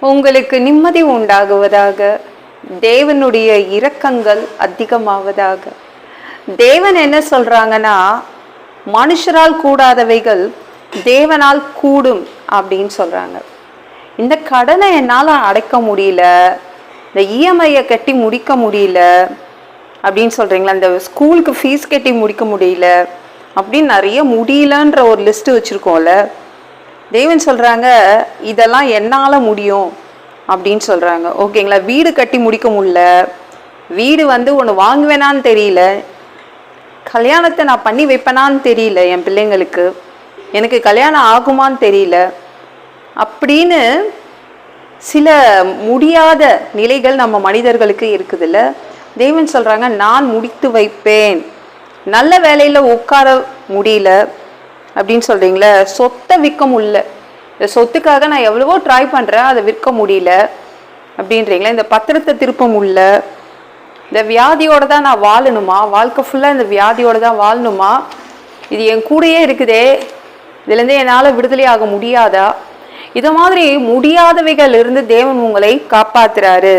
உங்களுக்கு நிம்மதி உண்டாகுவதாக. தேவனுடைய இரக்கங்கள் அதிகமாவதாக. தேவன் என்ன சொல்றாங்கன்னா மனுஷரால் கூடாதவைகள் தேவனால் கூடும் அப்படின்னு சொல்றாங்க. இந்த கடனை என்னால் அடைக்க முடியல இந்த இஎம்ஐயை கட்டி முடிக்க முடியல அப்படின்னு சொல்றீங்களா? இந்த ஸ்கூலுக்கு ஃபீஸ் கட்டி முடிக்க முடியல அப்படின்னு நிறைய முடியலன்ற ஒரு லிஸ்ட் வச்சிருக்கோம்ல. தேவன் சொல்கிறாங்க இதெல்லாம் என்னால் முடியும் அப்படின்னு சொல்கிறாங்க ஓகேங்களா? வீடு கட்டி முடிக்க முடியல. வீடு வந்து ஒன்று வாங்குவேனான்னு தெரியல. கல்யாணத்தை நான் பண்ணி வைப்பேனான்னு தெரியல என் பிள்ளைங்களுக்கு. எனக்கு கல்யாணம் ஆகுமான்னு தெரியல. அப்படின்னு சில முடியாத நிலைகள் நம்ம மனிதர்களுக்கு இருக்குதுல்ல. தேவன் சொல்கிறாங்க நான் முடித்து வைப்பேன். நல்ல வேலையில் உட்கார முடியல. அப்படின்னு சொல்கிறீங்களே சொத்தை விற்க முடியல. இந்த சொத்துக்காக நான் எவ்வளவோ ட்ரை பண்ணுறேன் அதை விற்க முடியல. அப்படின்றீங்களா இந்த பத்திரத்தை திருப்ப முடியல. இந்த வியாதியோட தான் நான் வாழணுமா? வாழ்க்கை ஃபுல்லாக இந்த வியாதியோட தான் வாழணுமா? இது என் கூடயே இருக்குதே. இதுலேருந்து என்னால் விடுதலை ஆக முடியாதா? இது மாதிரி முடியாதவைகள் இருந்து தேவன் உங்களை காப்பாத்துறாரு.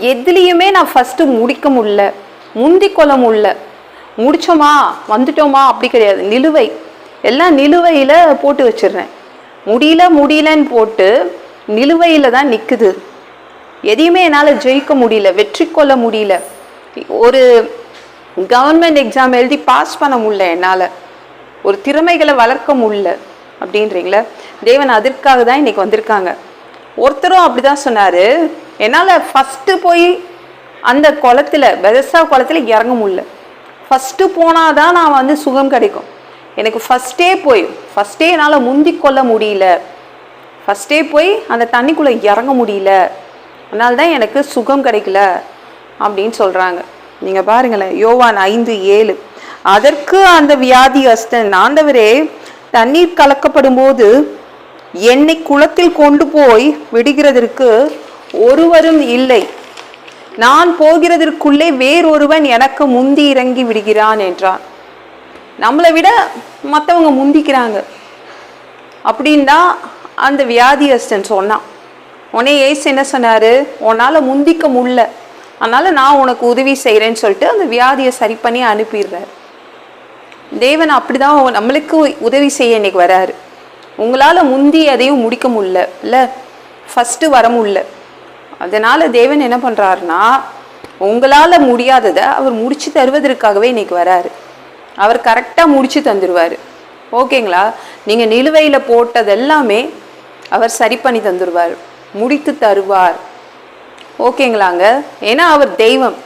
எதுலேயுமே நான் ஃபஸ்ட்டு முடிக்க முடியல. முந்திக்கொள்ள முடில முடிச்சோமா? வந்துட்டோமா? அப்படி கிடையாது. நிலுவை. எல்லாம் நிலுவையில் போட்டு வச்சிடுறேன். முடியல முடியலன்னு போட்டு நிலுவையில் தான் நிற்குது எதையுமே என்னால் ஜெயிக்க முடியல வெற்றி கொள்ள முடியல. ஒரு கவர்மெண்ட் எக்ஸாம் எழுதி பாஸ் பண்ண முடியல என்னால். ஒரு திறமைகளை வளர்க்க முடியல அப்படின்றீங்களே? தேவன் அதற்காக தான் இன்றைக்கி வந்திருக்காங்க. ஒருத்தரும் அப்படி தான் சொன்னார். என்னால் ஃபஸ்ட்டு போய் அந்த குளத்தில் பெதசா குளத்துல இறங்க முடியல. ஃபஸ்ட்டு போனால் தான் நான் வந்து சுகம் கிடைக்கும். எனக்கு ஃபஸ்ட்டே போய் ஃபஸ்ட்டே என்னால் முந்தி கொள்ள முடியல. ஃபஸ்ட்டே போய் அந்த தண்ணிக்குள்ளே இறங்க முடியல. அதனால தான் எனக்கு சுகம் கிடைக்கல அப்படின்னு சொல்கிறாங்க நீங்கள் பாருங்களேன் யோவான் ஐந்து ஏழு. அதற்கு அந்த வியாதியஸ்தன் ஆண்டவரே தண்ணீர் கலக்கப்படும் போது என்னை குளத்தில் கொண்டு போய் விடுகிறதற்கு ஒருவரும் இல்லை. நான் போகிறதற்குள்ளே வேறொருவன் எனக்கு முந்தி இறங்கி விடுகிறான் என்றான். நம்மளை விட மற்றவங்க முந்திக்கிறாங்க. அப்படின்னா தான் அந்த வியாதியஸ்டன் சொன்னான். உடனே ஏசு என்ன சொன்னார்? உன்னால் முந்திக்க முடில அதனால் நான் உனக்கு உதவி செய்கிறேன்னு சொல்லிட்டு அந்த வியாதியை சரி பண்ணி அனுப்பிடுறாரு. தேவன் அப்படிதான் நம்மளுக்கு உதவி செய்ய இன்னைக்கு வராரு. உங்களால் முந்தி எதையும் முடிக்க முடில இல்லை ஃபஸ்ட்டு வர முடில அதனால் தேவன் என்ன பண்ணுறாருன்னா உங்களால் முடியாததை அவர் முடித்து தருவதற்காகவே இன்னைக்கு வராரு. அவர் கரெக்டாக முடித்து தந்துடுவார் ஓகேங்களா? நீங்கள் நிலுவையில் போட்டதெல்லாமே அவர் சரி பண்ணி தந்துடுவார் முடித்து தருவார். ஓகேங்களாங்க? ஏன்னா அவர் தெய்வம்.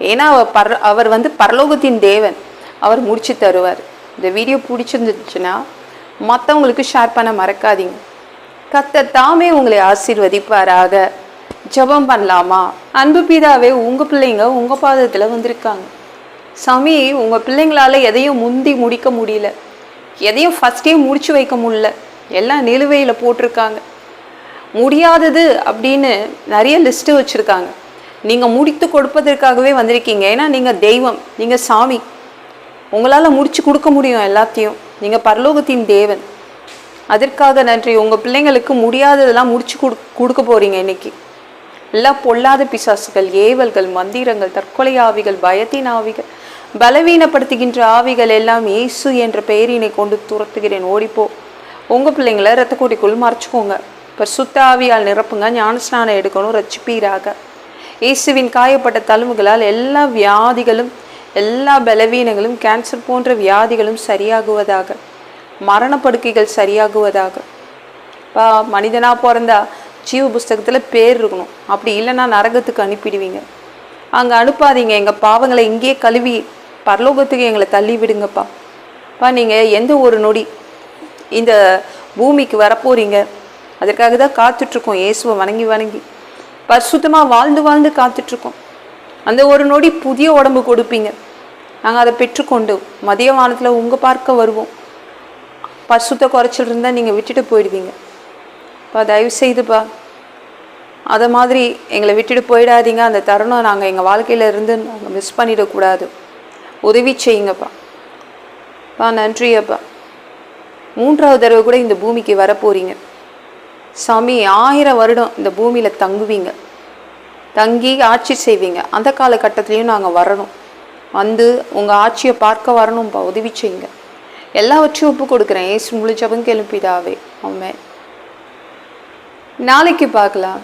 ஏன்னா அவர் பர் அவர் வந்து பரலோகத்தின் தேவன். அவர் முடித்து தருவார். இந்த வீடியோ பிடிச்சிருந்துச்சுன்னா மற்றவங்களுக்கு ஷேர் பண்ண மறக்காதீங்க. கத்த தாமே உங்களை ஆசீர்வதிப்பாராக. ஜெபம் பண்ணலாமா? அன்பு பிதாவே உங்கள் பிள்ளைங்க உங்கள் பாதத்தில் வந்திருக்காங்க. சாமி உங்கள் பிள்ளைங்களால் எதையும் முந்தி முடிக்க முடியல. எதையும் ஃபஸ்ட்டே முடிச்சு வைக்க முடியல. எல்லாம் நிலுவையில் போட்டிருக்காங்க. முடியாதது அப்படின்னு நிறைய லிஸ்ட்டு வச்சுருக்காங்க. நீங்கள் முடித்து கொடுப்பதற்காகவே வந்திருக்கீங்க. ஏன்னா நீங்கள் தெய்வம் நீங்கள் சாமி. உங்களால் முடித்து கொடுக்க முடியும் எல்லாத்தையும். நீங்கள் பரலோகத்தின் தேவன். அதற்காக நன்றி. உங்கள் பிள்ளைங்களுக்கு முடியாததெல்லாம் முடிச்சு கொடு கொடுக்க போகிறீங்க இன்னைக்கு. எல்லாம் பொல்லாத பிசாசுகள் ஏவல்கள் மந்திரங்கள் தற்கொலை ஆவிகள் பயத்தின் ஆவிகள். பலவீனப்படுத்துகின்ற ஆவிகள் எல்லாம் இயேசு என்ற பெயரினை கொண்டு துரத்துகிறேன். ஓடிப்போ. உங்கள் பிள்ளைங்களை ரத்த கோட்டிக்குள் மறைச்சிக்கோங்க. இப்போ சுத்த ஆவியால் நிரப்புங்க. ஞானஸ்நானம் எடுக்கணும். ரச்சிப்பீராக இயேசுவின் காயப்பட்ட தழும்புகளால் எல்லா வியாதிகளும் எல்லா பலவீனங்களும் கேன்சர் போன்ற வியாதிகளும் சரியாகுவதாக. மரணப்படுக்கைகள் சரியாகுவதாக. பா மனிதனாக பிறந்தா ஜீவ புஸ்தகத்தில் பேர் இருக்கணும். அப்படி இல்லைன்னா நரகத்துக்கு அனுப்பிடுவீங்க. அங்கே அனுப்பாதீங்க. எங்கள் பாவங்களை இங்கேயே கழுவி பரலோகத்துக்கு எங்களை தள்ளி விடுங்கப்பா. பா நீங்கள் எந்த ஒரு நொடி இந்த பூமிக்கு வரப்போறீங்க. அதற்காக தான் காத்துட்ருக்கோம். இயேசுவை வணங்கி வணங்கி. பரிசுத்தமாக வாழ்ந்து வாழ்ந்து காத்துட்ருக்கோம். அந்த ஒரு நொடி புதிய உடம்பு கொடுப்பீங்க. நாங்கள் அதை பெற்றுக்கொண்டு மதிய வானத்தில் உங்கள் பார்க்க வருவோம். பரிசுத்த குறைச்சல் இருந்தால் நீங்கள் விட்டுட்டு போயிடுவீங்க. பா தயவு செய்துப்பா அதை மாதிரி எங்களை விட்டுட்டு போயிடாதீங்க. அந்த தருணம் நாங்கள் எங்கள் வாழ்க்கையில் இருந்து நாங்கள் மிஸ் பண்ணிடக்கூடாது. உதவி செய்யுங்கப்பா. பா நன்றி அப்பா மூன்றாவது தடவை கூட இந்த பூமிக்கு வரப்போறீங்க. சாமி ஆயிரம் வருடம் இந்த பூமியில் தங்குவீங்க. தங்கி ஆட்சி செய்வீங்க. அந்த காலகட்டத்திலையும் நாங்கள் வரணும். வந்து உங்கள் ஆட்சியை பார்க்க வரணும்ப்பா உதவி செய்யுங்க. எல்லாவற்றையும் ஒப்பு கொடுக்குறேன். ஏசு முழிச்சவங்க எழுப்பிதாவே அவன் நாளைக்கு பார்க்கலாம்.